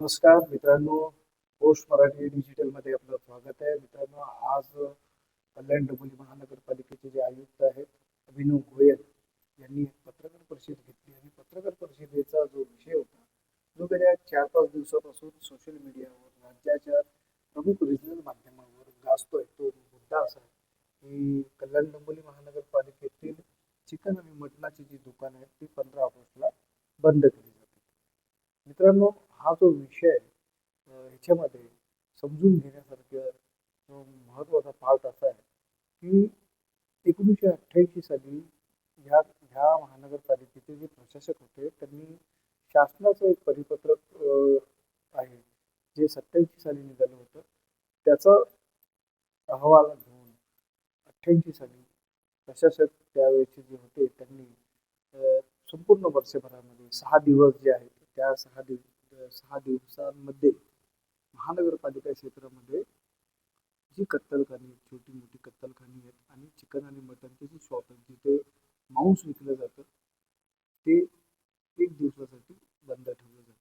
नमस्कार मित्रांनो पोस्ट मराठी डिजिटलमध्ये आपलं स्वागत आहे. मित्रांनो आज कल्याण डोंबिवली महानगरपालिकेचे जे आयुक्त आहेत अभिनव गोयल यांनी एक पत्रकार परिषद घेतली आणि पत्रकार परिषदेचा जो विषय होता जो गेल्या चार पाच दिवसापासून सोशल मीडियावर राज्याच्या प्रमुख रिजनल माध्यमावर गाजतोय तो मुद्दा असा आहे की कल्याण डोंबिवली महानगरपालिकेतील चिकन आणि मटणाची जी दुकानं आहेत ती पंधरा ऑगस्टला बंद केली जातील मित्रांनो हा जो विषय आहे ह्याच्यामध्ये समजून घेण्यासारखं महत्त्वाचा पार्ट असा आहे की एकोणीसशे अठ्ठ्याऐंशी साली ह्या ह्या महानगरपालिकेचे जे प्रशासक होते त्यांनी शासनाचं एक परिपत्रक आहे जे सत्याऐंशी साली निघालं होतं त्याचा अहवाल घेऊन अठ्ठ्याऐंशी साली प्रशासक त्यावेळेचे जे होते त्यांनी संपूर्ण वर्षभरामध्ये सहा दिवस जे आहेत त्या सहा दिवस सहा दिवसांमध्ये महानगरपालिका क्षेत्रामध्ये जी कत्तलखानी छोटी मोठी कत्तलखानी आहेत आणि चिकन आणि मटनचे जे शॉप आहेत जिथे मांस विकलं जातं ते एक दिवसासाठी बंद ठेवलं जातं.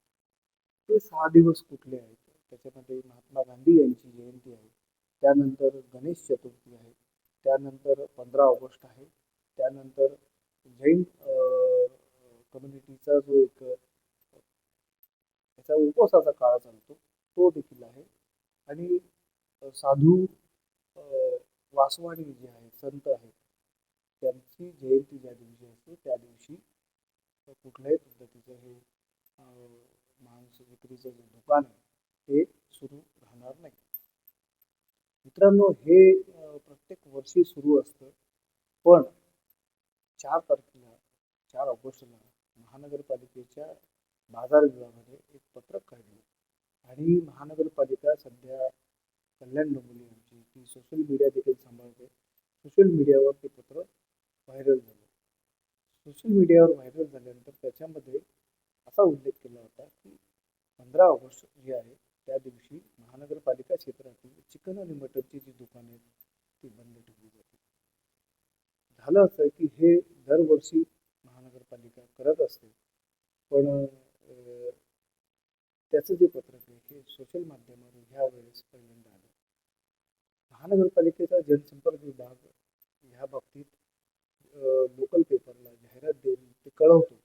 ते सहा दिवस कुठले आहेत? त्याच्यामध्ये महात्मा गांधी यांची जयंती आहे त्यानंतर गणेश चतुर्थी आहे त्यानंतर पंधरा ऑगस्ट आहे त्यानंतर जैन कम्युनिटीचा जो एक त्याचा उपवासाचा काळ चालतो तो देखील आहे. आणि साधू वासवाणी जे आहेत संत आहेत त्यांची जयंती ज्या दिवशी असते त्या दिवशी कुठल्याही पद्धतीचं हे मांस विक्रीचं जे दुकान आहे ते सुरू राहणार नाही. मित्रांनो हे प्रत्येक वर्षी सुरू असतं पण चार तारखेला चार ऑगस्टला महानगरपालिकेच्या बाजार विभागाने एक पत्रक काढलं. आणि महानगरपालिका सध्या कल्याण डोंबिवली यांची ती सोशल मीडिया देखील सांभाळते. सोशल मीडियावर ते पत्र व्हायरल झालं. सोशल मीडियावर व्हायरल झाल्यानंतर त्याच्यामध्ये असा उल्लेख केला होता की पंधरा ऑगस्ट जे आहे त्या दिवशी महानगरपालिका क्षेत्रातील चिकन आणि मटनची जी दुकाने आहेत ती बंद ठेवली जाते. झालं असं की हे दरवर्षी महानगरपालिका करत असते. पण त्याचं जे पत्रक आहे हे सोशल माध्यमावर ह्या वेळेस पहिल्यांदा आलं. महानगरपालिकेचा जनसंपर्क विभाग ह्या बाबतीत लोकल पेपरला जाहिरात देऊन ते कळवतो.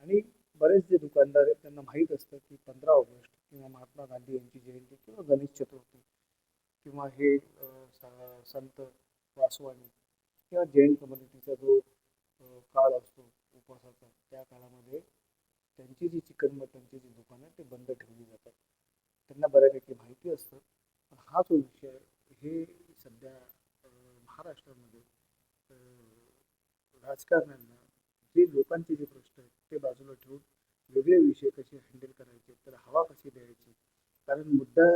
आणि बरेच जे दुकानदार आहेत त्यांना माहीत असतं की पंधरा ऑगस्ट किंवा महात्मा गांधी यांची जयंती किंवा गणेश चतुर्थी किंवा हे सा- संत वासवानी किंवा जैन कम्युनिटीचा जो काळ असतो उपवासाचा त्या काळामध्ये त्यांची जी चिकन मटनची जी दुकानं आहेत ते बंद ठेवली जातात. त्यांना बऱ्यापैकी माहिती असतं. पण हा जो विषय हे सध्या महाराष्ट्रामध्ये राजकारण्यांना जे लोकांचे जे प्रश्न आहेत ते बाजूला ठेवून वेगळे विषय कसे हँडल करायचे तर हवा कशी द्यायची? कारण मुद्दा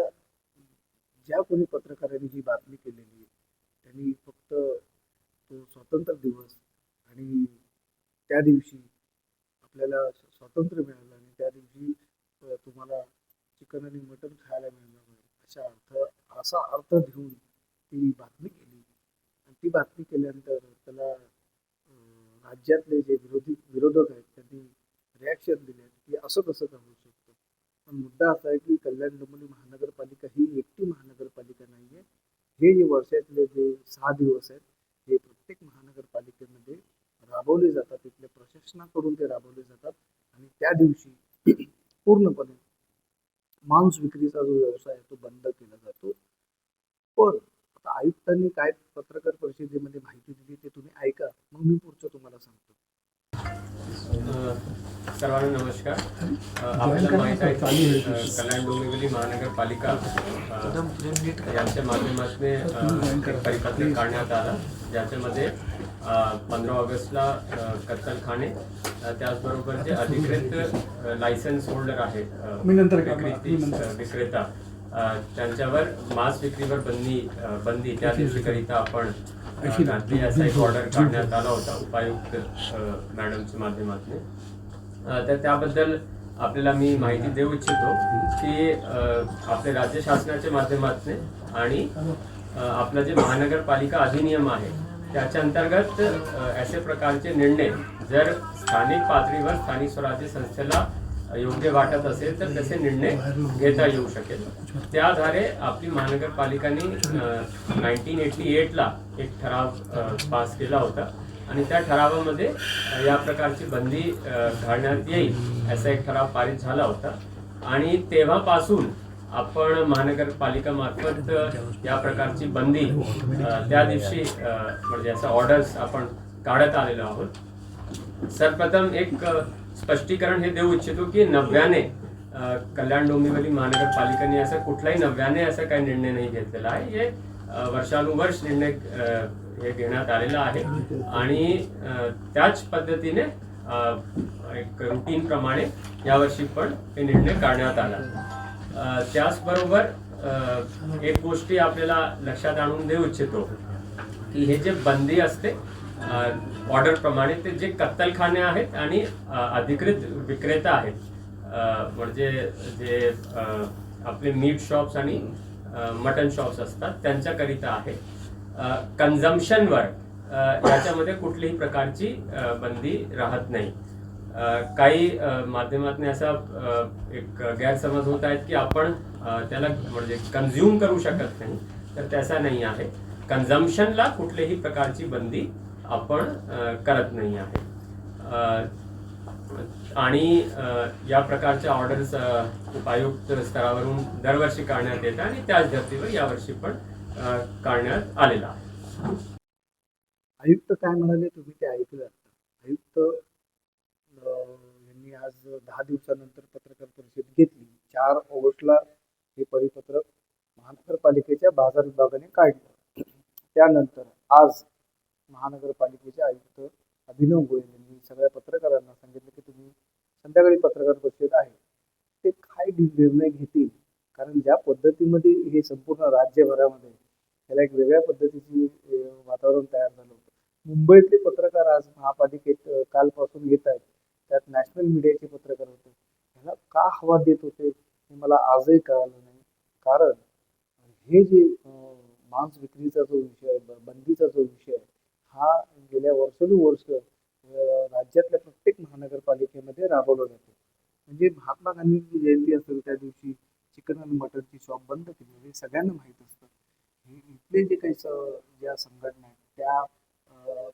ज्या कोणी पत्रकारांनी ही बातमी केलेली आहे त्यांनी फक्त तो स्वातंत्र्य दिवस आणि त्या दिवशी आपल्याला स्वातंत्र्य मिळालं आणि त्या दिवशी तुम्हाला चिकन आणि मटण खायला मिळणार नाही. अशा अर्थ असा अर्थ घेऊन ती बातमी केली. आणि ती बातमी केल्यानंतर त्याला राज्यातले जे विरोधी विरोधक आहेत त्यांनी रिॲक्शन दिले की असं कसं का शकतो? पण मुद्दा असा आहे की कल्याण डोंबिवली महानगरपालिका ही एकटी महानगरपालिका नाही आहे हे जे वर्षातले जे सहा दिवस आहेत हे प्रत्येक महानगरपालिकेमध्ये राबवले जातात. तिथल्या प्रशासनाकडून ते राबवले जातात. आणि त्या दिवशी पूर्णपणे मांस विक्रीचा जो व्यवसाय आहे तो बंद केला जातो. पण आता आयुक्तांनी काय पत्रकार परिषदेमध्ये माहिती दिली ते तुम्ही ऐका. मग मी पुढचं तुम्हाला सांगतो. सर्वांना नमस्कार. आपल्याला माहीत आहे की कल्याण डोंबिवली महानगरपालिका यांच्या माध्यमातून परिपत्रक काढण्यात आलं. ज्याच्यामध्ये पंधरा ऑगस्टला कत्तलखाने त्याचबरोबर जे अधिकृत लायसन्स होल्डर आहेत मी नंतर विक्रेती त्यांच्यावर मांस विक्रीवर बंदी बंदी त्या दिवशीकरिता आपण घातली असा एक ऑर्डर काढण्यात आला होता उपायुक्त मॅडमच्या माध्यमातून. तर त्याबद्दल आपल्याला मी माहिती देऊ इच्छितो की अ, आपले राज्य शासनाच्या माध्यमातून आणि आपलं जे महानगरपालिका अधिनियम आहे त्याच्या अंतर्गत असे प्रकारचे निर्णय जर स्थानिक पातळीवर स्थानिक स्वराज्य संस्थेला योग्य वाटत असेल तर तसे निर्णय घेता येऊ शकेल. त्या आधारे आपली महानगरपालिकांनी नाईन्टीन एटी एटला एक ठराव पास केला होता. आणि त्या ठरावामध्ये या प्रकारची बंदी घालण्यात येईल असा एक ठराव पारित झाला होता. आणि तेव्हापासून आपण महानगरपालिका मार्फत या प्रकारची बंदी त्या दिवशी म्हणजे असं ऑर्डर्स आपण काढत आलेलो आहोत. सर्वप्रथम एक स्पष्टीकरण हे देऊ इच्छितो की नव्याने कल्याण डोंबिवली महानगरपालिकेने असं कुठलाही नव्याने असा काही निर्णय नाही घेतलेला आहे. हे वर्षानुवर्ष निर्णय हे घेण्यात आलेला आहे आणि त्याच पद्धतीने एक रुटीन प्रमाणे यावर्षी पण हे निर्णय काढण्यात आला. त्याचबरोबर एक गोष्टी आपल्याला लक्षात आणून देऊ इच्छितो की हे जे बंदी असते ऑर्डर प्रमाणे ते जे कत्तलखाने आहेत आणि अधिकृत विक्रेता आहेत म्हणजे जे आपले मीट शॉप्स आणि मटन शॉप्स असतात त्यांच्याकरिता आहे. कन्झम्पशनवर याच्यामध्ये कुठलीही प्रकारची बंदी राहत नाही. काही माध्यमातून असा एक गैरसमज होत आहेत की आपण त्याला म्हणजे कन्झ्युम करू शकत नाही. तर त्याचा नाही आहे. कन्झम्पशनला कुठल्याही प्रकारची बंदी आपण करत नाही आहे. आणि या प्रकारच्या ऑर्डर्स उपायुक्त स्तरावरून दरवर्षी काढण्यात येतात आणि त्याच धर्तीवर यावर्षी पण काढण्यात आलेला आहे. आयुक्त काय म्हणाले? तुम्ही ते ऐकलं. आयुक्त आज दहा दिवसानंतर पत्रकार परिषद घेतली. चार ऑगस्टला हे परिपत्रक महानगरपालिकेच्या बाजार विभागाने काढलं. त्यानंतर आज महानगरपालिकेचे आयुक्त अभिनव गोयल यांनी सगळ्या पत्रकारांना सांगितलं की तुम्ही संध्याकाळी पत्रकार परिषद आहे. ते काय निर्णय घेतील? कारण ज्या पद्धतीमध्ये हे संपूर्ण राज्यभरामध्ये त्याला एक वेगळ्या पद्धतीची वातावरण तयार झालं होतं. मुंबईतले पत्रकार आज महापालिकेत कालपासून येत आहेत. त्यात नॅशनल मीडियाचे पत्रकार होते. ह्याला का हवा देत होते हे मला आजही कळालं नाही. कारण हे जे मांस विक्रीचा जो विषय आहे, बंदीचा जो विषय आहे हा गेल्या वर्षानुवर्ष राज्यातल्या प्रत्येक महानगरपालिकेमध्ये राबवला जातो. म्हणजे महात्मा गांधींची जयंती असेल त्या दिवशी चिकन आणि मटनची शॉप बंद केली हे सगळ्यांना माहीत असतं. हे इथले जे काही ज्या संघटना आहेत त्या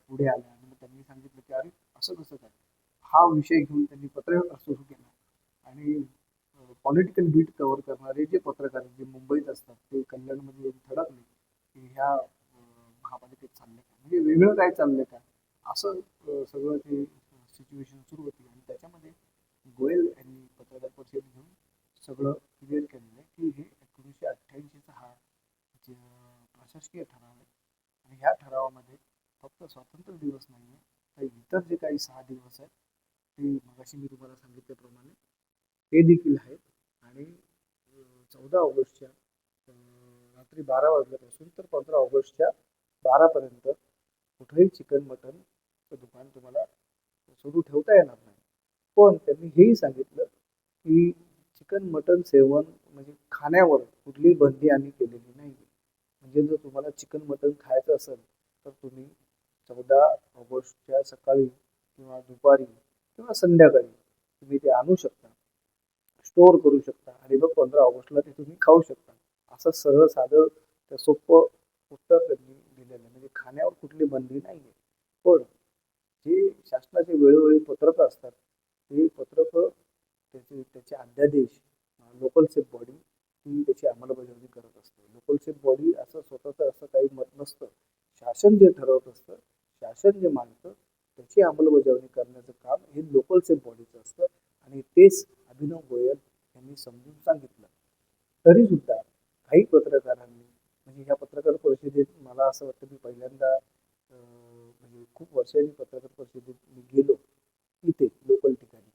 पुढे आल्या आणि त्यांनी सांगितलं की अरे असं कसं काय? हा विषय घेऊन त्यांनी पत्रव्यवहार सुरू केला. आणि पॉलिटिकल बीट कव्हर करणारे जे पत्रकार जे मुंबईत असतात ते कल्याणमध्ये येऊन थडकले की ह्या महापालिकेत चालले का? म्हणजे वेगळं काय चाललंय का? असं सगळं ते सिच्युएशन सुरू होती. आणि त्याच्यामध्ये गोयल यांनी पत्रकार परिषद घेऊन सगळं क्लिअर केलेलं आहे की हे एकोणीसशे अठ्ठ्याऐंशीचा हा जे प्रशासकीय ठराव आहे. आणि ह्या ठरावामध्ये फक्त स्वातंत्र्य दिवस नाही आहे तर इतर जे काही सहा दिवस आहेत ते मगाशी मी तुम्हाला सांगितल्याप्रमाणे ते देखील आहेत. आणि चौदा ऑगस्टच्या रात्री बारा वाजल्यापासून तर पंधरा ऑगस्टच्या बारापर्यंत कुठेही चिकन मटनचं दुकान तुम्हाला सुरू ठेवता येणार नाही. पण त्यांनी हेही सांगितलं की चिकन मटन सेवन म्हणजे खाण्यावर कुठली बंदी आम्ही केलेली नाही. म्हणजे जर तुम्हाला चिकन मटन खायचं असेल तर तुम्ही चौदा ऑगस्टच्या सकाळी किंवा दुपारी किंवा संध्याकाळी तुम्ही ते आणू शकता. स्टोअर करू शकता. आणि मग पंधरा ऑगस्टला ते तुम्ही खाऊ शकता. असं सरळ साधं त्या सोपं उत्तर त्यांनी दिलेलं आहे. म्हणजे खाण्यावर कुठली बंदी नाही आहे पण जे शासनाचे वेळोवेळी पत्रकं असतात ते पत्रकं त्याचे त्याचे अध्यादेश लोकल सेफ बॉडी ही त्याची अंमलबजावणी करत असते. लोकल सेफ बॉडी असं स्वतःचं असं काही मत नसतं. शासन जे ठरवत असतं शासन जे मानतं त्याची अंमलबजावणी करण्याचं काम हे लोकल सेफ बॉडीचं असतं. आणि तेच अभिनव गोयल यांनी समजून सांगितलं. तरी सुद्धा काही पत्रकारांनी म्हणजे ह्या पत्रकार परिषदेत मला असं वाटतं मी पहिल्यांदा म्हणजे खूप वर्षांनी पत्रकार परिषदेत मी गेलो इथे लोकल ठिकाणी.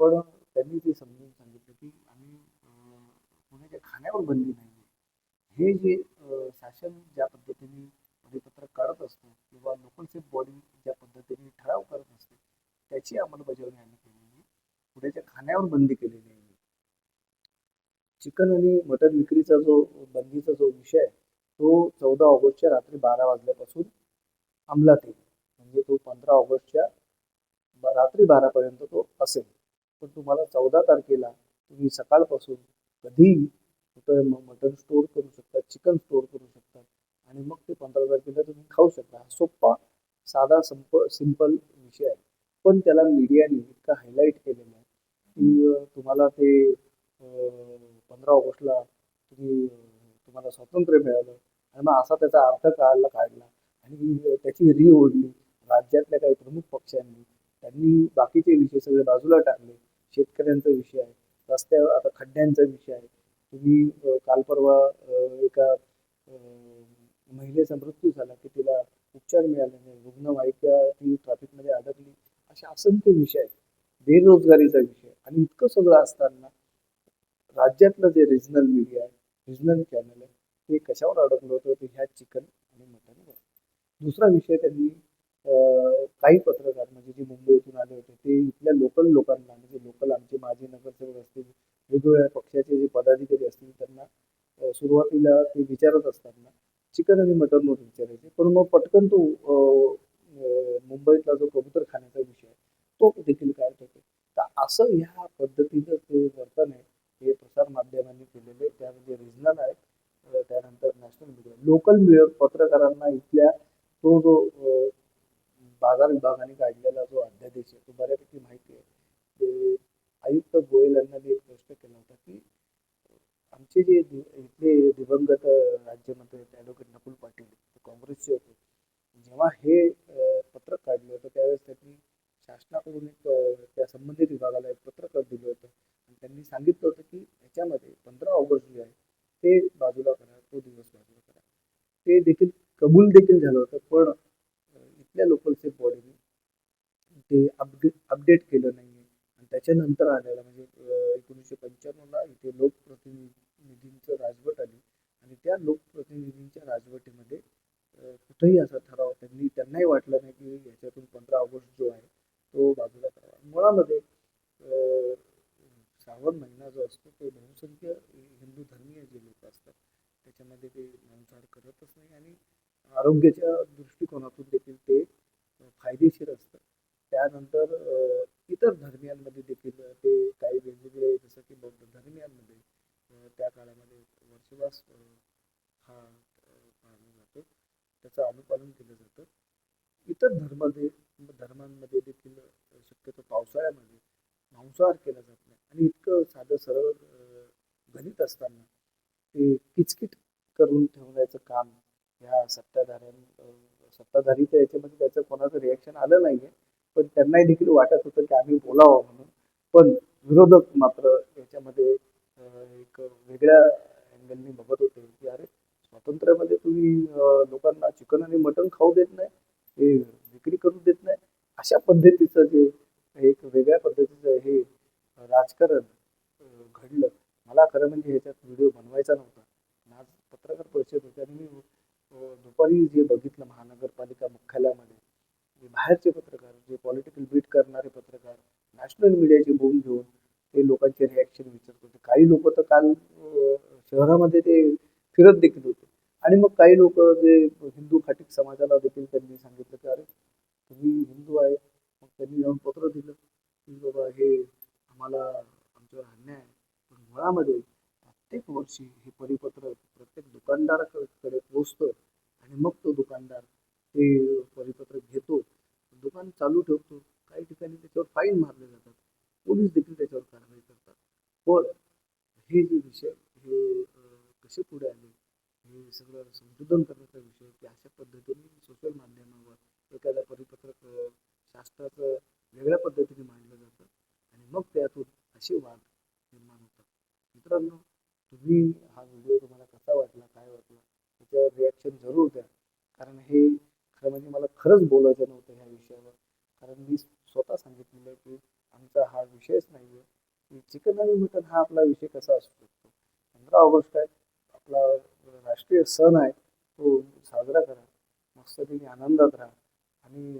पण त्यांनी ते समजून सांगितलं की आम्ही कोणाच्या पुण्याच्या खाण्यावर बंदी नाही आहे हे जे शासन ज्या पद्धतीने परिपत्रक काढत असतो किंवा लोकल सेफ बॉडी ज्या पद्धतीने ठराव करत असते त्याची अंमलबजावणी आम्ही केलेली आहे. पुण्याच्या खाण्यावर बंदी केलेली आहे. चिकन आणि मटन विक्रीचा जो बंदीचा जो विषय आहे तो चौदा ऑगस्टच्या रात्री बारा वाजल्यापासून अंमलात येईल. म्हणजे तो पंधरा ऑगस्टच्या रात्री बारापर्यंत तो असेल. पण तुम्हाला चौदा तारखेला तुम्ही सकाळपासून कधीही कुठं मटन स्टोअर करू शकता चिकन स्टोअर करू शकता आणि मग ते पंधरा तारखेला तुम्ही खाऊ शकता. हा सोप्पा साधा संप सिंपल विषय आहे. पण त्याला मीडियाने इतका हायलाईट केलेला आहे की तुम्हाला ते पंधरा ऑगस्टला तुम्ही तुम्हाला स्वातंत्र्य मिळालं आणि मग असा त्याचा अर्थ काढला काढला आणि त्याची री ओढली राज्यातल्या काही प्रमुख पक्षांनी त्यांनी बाकीचे विषय सगळे बाजूला टाकले. शेतकऱ्यांचा विषय आहे रस्त्यावर आता खड्ड्यांचा विषय आहे. तुम्ही काल परवा एका महिलेचा मृत्यू झाला की तिला उपचार मिळाले नाही रुग्णवाहिका ती ट्रॅफिकमध्ये अडकली. असे असंख्य विषय आहेत बेरोजगारीचा विषय. आणि इतकं सगळं असताना राज्यातलं जे रिजनल मीडिया आहे रिजनल चॅनल आहे ते कशावर अडकलं होतं? ते ह्या चिकन आणि मटनवर. दुसरा विषय त्यांनी काही पत्रकार म्हणजे जे मुंबईतून आले होते ते इथल्या लोकल लोकांना म्हणजे लोकल आमचे माजी नगरसेवक असतील वेगवेगळ्या पक्षाचे जे पदाधिकारी असतील त्यांना सुरुवातीला ते विचारत असताना चिकन आणि मटन म्हणून विचारायचे पण मग पटकन तो मुंबईतला जो कबूतर खाण्याचा विषय आहे तो देखील काय होतो. तर असं ह्या पद्धतीचं ते वर्तन आहे हे प्रसार माध्यमांनी केलेले त्यामध्ये रिजनल आहेत. त्यानंतर नॅशनल मीडिया लोकल मीडिया पत्रकारांना इथल्या तो जो बाजार विभागाने काढलेला जो अध्यादेश आहे तो बऱ्यापैकी माहिती आहे ते आयुक्त गोयल यांना ते स्पष्ट केला होता की आमचे जे दि- इथले दिवंगत अं, राज्यमंत्री आहेत ॲडव्होकेट नकुल पाटील ते काँग्रेसचे होते जेव्हा हे अं, पत्रक काढलं होतं त्यावेळेस त्यांनी शासनाकडून एक त्या संबंधित विभागाला एक पत्रक दिलं होतं. आणि त्यांनी सांगितलं होतं की याच्यामध्ये पंधरा ऑगस्ट जे आहे ते बाजूला करा तो दिवस बाजूला करा. ते देखील कबूल देखील झालं होतं पण इथल्या लोकलचे बॉडीने ते अपडेट अपडेट केलं नाही आहे आणि त्याच्यानंतर आलेला म्हणजे एकोणीसशे पंच्याण्णवला इथे लोकप्रतिनिधींचं राजवट आली. आणि त्या लोकप्रतिनिधींच्या राजवटीमध्ये कुठेही असा ठराव त्यांनी त्यांनाही वाटलं नाही की याच्यातून पंधरा ऑगस्ट जो आहे तो बाजूला करावा श्रावण महिना जो असतो तो बहुसंख्य हिंदू धर्मीय जे लोक असतात त्याच्यामध्ये ते मांसाहार करतच नाही आणि आरोग्याच्या दृष्टिकोनातून देखील ते फायदेशीर असतं त्यानंतर इतर धर्मियांमध्ये देखील ते काही वेगवेगळे जसं की बौद्ध धर्मियांमध्ये त्या काळामध्ये वर्षवास हा पाळला जातो. त्याचं अनुपालन केलं जातं. इतर धर्मामध्ये धर्मांमध्ये देखील शक्यतो पावसाळ्यामध्ये मांसाहार केला जात नाही. आणि इतकं साधं सरळ गणित असताना ते किचकिट करून ठेवण्याचं काम ह्या सत्ताधाऱ्यां अं, सत्ताधारी तर याच्यामध्ये त्याचं कोणाचं रिॲक्शन आलं नाहीये. पण त्यांनाही देखील वाटत होतं की आम्ही बोलावं म्हणून. पण विरोधक मात्र याच्यामध्ये एक वेगळ्या अँगलनी बघत होते की अरे स्वातंत्र्यामध्ये तुम्ही लोकांना चिकन आणि मटण खाऊ देत नाही हे विक्री करू देत नाही. अशा पद्धतीचं जे एक वेगळ्या पद्धतीचं हे राजकारण घडलं. मला खरं म्हणजे ह्याच्यात व्हिडिओ बनवायचा नव्हता. आज पत्रकार परिषद होती आणि मी दुपारी जे बघितलं महानगरपालिका मुख्यालयामध्ये जे बाहेरचे पत्रकार जे पॉलिटिकल बीट करणारे पत्रकार नॅशनल मीडियाची बोल घेऊन ते लोकांचे रिॲक्शन विचारत होते. काही लोक तर काल शहरामध्ये ते फिरत देखील होते. आणि मग काही लोक जे हिंदू खाटिक समाजाला देखील त्यांनी सांगितलं की अरे तुम्ही हिंदू आहे मग त्यांनी जाऊन पत्र दिलं. की बाबा हे आम्हाला आमच्यावर अन्याय आहे. पण मुळामध्ये प्रत्येक वर्षी हे परिपत्र प्रत्येक दुकानदाराकडे पोचतं आणि मग तो दुकानदार ते परिपत्र घेतो दुकान चालू ठेवतो काही ठिकाणी त्याच्यावर फाईन मारले जातात पोलीस देखील त्याच्यावर कारवाई करतात पण हे जे विषय हे अं, कसे पुढे आले हे सगळं संशोधन करण्याचा विषय की अशा पद्धतीने सोशल माध्यमावर एखादा परिपत्रक अं, शास्त्राचं वेगळ्या पद्धतीने मांडलं जातं आणि मग त्यातून असे वाद निर्माण होतात मित्रांनो तुम्ही हा व्हिडिओ तुम्हाला कसा वाटला काय वाटला त्याच्यावर रिॲक्शन जरूर द्या कारण हे खरं म्हणजे मला खरंच बोलायचं नव्हतं ह्या विषयावर. कारण मी स्वतः सांगितलेलं की आमचा हा विषयच नाही आहे की चिकन आणि मटन हा आपला विषय कसा असू शकतो? पंधरा ऑगस्ट आहे आपला राष्ट्रीय सण आहे. तो साजरा करा. मस्तपैकी आनंदात राहा. आणि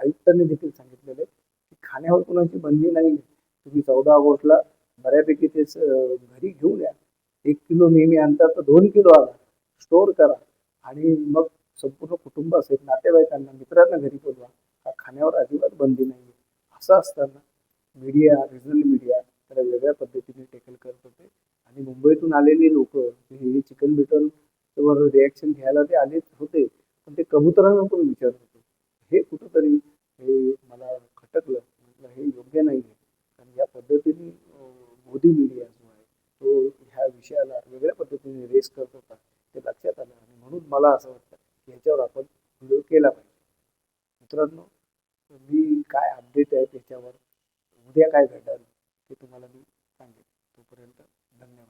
आयुक्तांनी देखील सांगितलेलं आहे की खाण्यावर कोणाची बंदी नाही आहे तुम्ही चौदा ऑगस्टला बऱ्यापैकी तेच घरी घेऊन या. एक किलो नेहमी आणता तर दोन किलो आला स्टोअर करा. आणि मग संपूर्ण कुटुंब असेल नातेवाईकांना मित्रांना घरी बोलवा. हा खाण्यावर अजिबात बंदी नाही आहे असं असताना मीडिया रिजनल मीडिया त्याला वेगळ्या पद्धतीने टेकल करत होते. आणि मुंबईतून आलेले लोक हे चिकन बिटन वर रिॲक्शन घ्यायला ते आलेच होते पण ते कबुतरांना पण विचारत होते. हे कुठंतरी हे मला खटकलं. म्हटलं हे योग्य नाही आहे कारण या पद्धतीने मोदी मीडिया जो आहे तो ह्या विषयाला वेगळ्या पद्धतीने रेस करत होता. ते लक्षात आलं. आणि म्हणून मला असं वाटतं याच्यावर आपण व्हिडिओ केला पाहिजे. मित्रांनो मी काय अपडेट आहे त्याच्यावर उद्या काय घडणार ते तुम्हाला मी सांगेन. तोपर्यंत धन्यवाद.